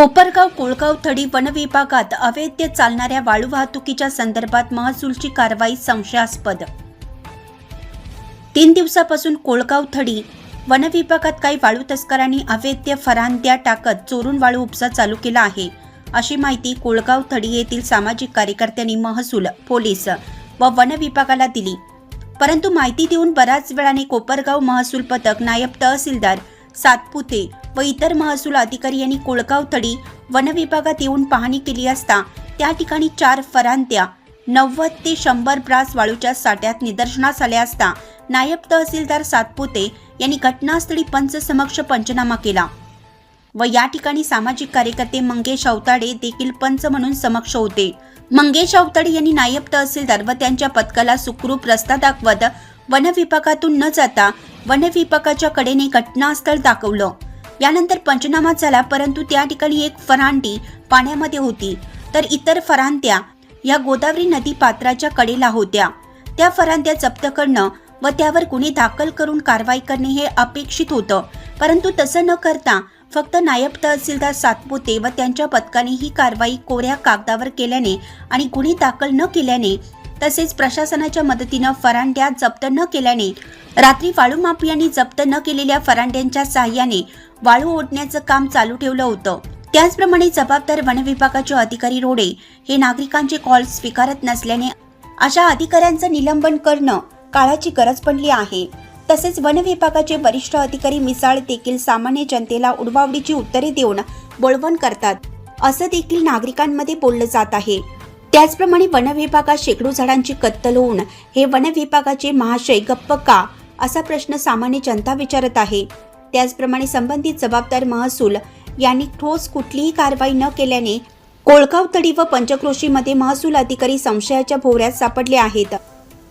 कोपरगाव कोळगाव थडी वनविभागात अवैध चालणाऱ्या वाळू वाहतुकीच्या संदर्भात महसूलची कारवाई संशयास्पद. तीन दिवसापासून कोळगाव थडी वनविभागात काही वाळू तस्करांनी अवैध फरांद्या टाकत चोरून वाळू उपसा चालू केला आहे अशी माहिती कोळगाव थडी येथील सामाजिक कार्यकर्त्यांनी महसूल पोलीस व वनविभागाला दिली. परंतु माहिती देऊन बराच वेळाने कोपरगाव महसूल पथक नायब तहसीलदार सातपुते व इतर महसूल अधिकारी यांनी कोळगाव तडी वन विभागात येऊन पाहणी केली असता त्या ठिकाणी चार फरांत्या नव्वद ते शंभर ब्रास वाळूच्या साठ्यात निदर्शनास आल्या असता नायब तहसीलदार सातपुते यांनी घटनास्थळी पंच समक्ष पंचनामा केला. व या ठिकाणी सामाजिक कार्यकर्ते मंगेश अवताडे देखील पंच म्हणून समक्ष होते. मंगेश अवताडे यांनी नायब तहसीलदार व त्यांच्या पथकाला सुखरूप रस्ता दाखवत वनविभागातून न जाता वन विभागाच्या कडेने घटनास्थळ दाखवलं. यानंतर पंचनामा झाला परंतु त्या ठिकाणी एक फरांडी पाण्यामध्ये होती. तर इतर फरांत्या या गोदावरी नदी पात्राच्या कडेला होत्या. त्या फरांद्या जप्त करणं व त्यावर गुन्हे दाखल करून कारवाई करणे हे अपेक्षित होतं. परंतु तसं न करता फक्त नायब तहसीलदार सातपुते व त्यांच्या पथकाने ही कारवाई कोऱ्या कागदावर केल्याने आणि गुन्हे दाखल न केल्याने तसेच प्रशासनाच्या मदतीनं फरांड्या जप्त न केल्याने रात्री वाळू माफियांनी जप्त न केलेल्या फरांड्यांच्या सहाय्याने वाळू ओढण्याचं काम चालू ठेवलं होतं. त्याचप्रमाणे जबाबदार वनविभागाचे अधिकारी रोडे हे नागरिकांचे कॉल स्वीकारत नसल्याने अशा अधिकाऱ्यांचं निलंबन करणं काळाची गरज पडली आहे. तसेच वनविभागाचे वरिष्ठ अधिकारी मिसाळ देखील सामान्य जनतेला उडवावडीची उत्तरे देऊन बोळवण करतात असं देखील नागरिकांमध्ये बोललं जात आहे. त्याचप्रमाणे वनविभागात शेकडो झाडांची कत्तल होऊन हे वनविभागाचे महाशय गप्प का असा प्रश्न सामान्य जनता विचारत आहे. त्याचप्रमाणे संबंधित जबाबदार महसूल यांनी ठोस कुठलीही कारवाई न केल्याने कोळगाव तडी व पंचक्रोशीमध्ये महसूल अधिकारी संशयाच्या भोवऱ्यात सापडले आहेत.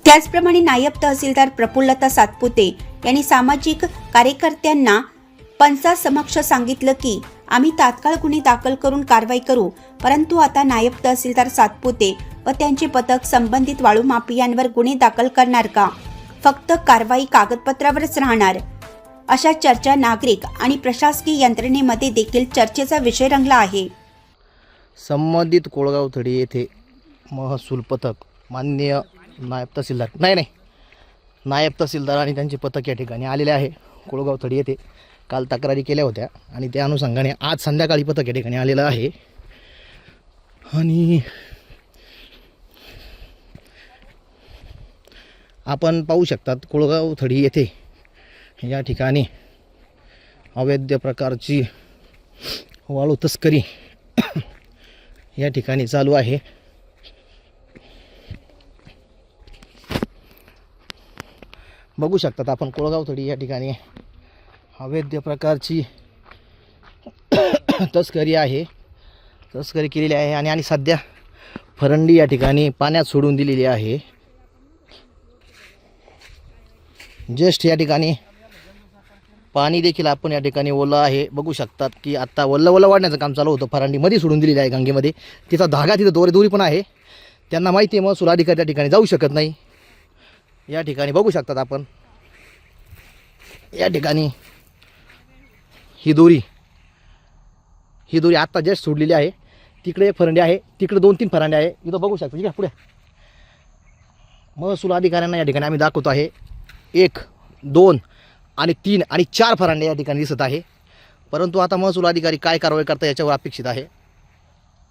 त्याचप्रमाणे नायब तहसीलदार प्रफुल्लता सातपुते यांनी सामाजिक कार्यकर्त्यांना पंचासमक्ष सांगितलं की आम्ही तात्काळ गुन्हे दाखल करून कारवाई करू परंतु आता नायब तहसीलदार सातपुते व त्यांचे पथक संबंधित वाळू माफियांवर गुन्हे दाखल करणार का? फक्त कारवाई कागदपत्रावरच राहणार. अशा चर्चा नागरिक आणि प्रशासकीय यंत्रणेमध्ये देखील चर्चेचा विषय रंगला आहे. संबंधित कोळगाव थडी येथे महसूल पथक माननीय नायब तहसीलदार नाही नाही. नायब तहसीलदार आणि त्यांचे पथक या ठिकाणी आलेले आहे. कोळगाव थडी येथे काल तक्रारी केल्या होत्या आणि त्या अनुषंगाने आज संध्याकाळी पथक या ठिकाणी आलेलं आहे. आणि आपण पाहू शकतात कोळगाव थडी येथे या ठिकाणी अवैध प्रकारची वाळू तस्करी या ठिकाणी चालू आहे. बघू शकतात आपण कोळगाव थडी या ठिकाणी अवैध प्रकारची तस्करी आहे. तस्करी केलेली आहे आणि आणि सध्या फरंडी या ठिकाणी पाण्यात सोडून दिलेली आहे. जस्ट या ठिकाणी पाणी देखील आपण या ठिकाणी ओलं आहे. बघू शकतात की आत्ता ओलं ओलं वाढण्याचं काम चालू होतं. फरांडीमध्ये सोडून दिलेली आहे गंगेमध्ये. तिचा धागा तिथं दोरेदोरी पण आहे. त्यांना माहिती आहे महसूल अधिकारी त्या ठिकाणी जाऊ शकत नाही. या ठिकाणी बघू शकतात आपण. या ठिकाणी ही दोरी. ही दोरी आत्ता जस्ट सोडलेली आहे. तिकडे एक फरंडी आहे. तिकडे दोन तीन फरांडे आहे. इथं बघू शकतो. ठीक आहे पुढे. महसूल अधिकाऱ्यांना या ठिकाणी आम्ही दाखवतो आहे. एक दोन आणि तीन आणि चार फरांडे या ठिकाणी दिसत आहे. परंतु आता महसूल अधिकारी काय कारवाई करता याच्यावर अपेक्षित आहे.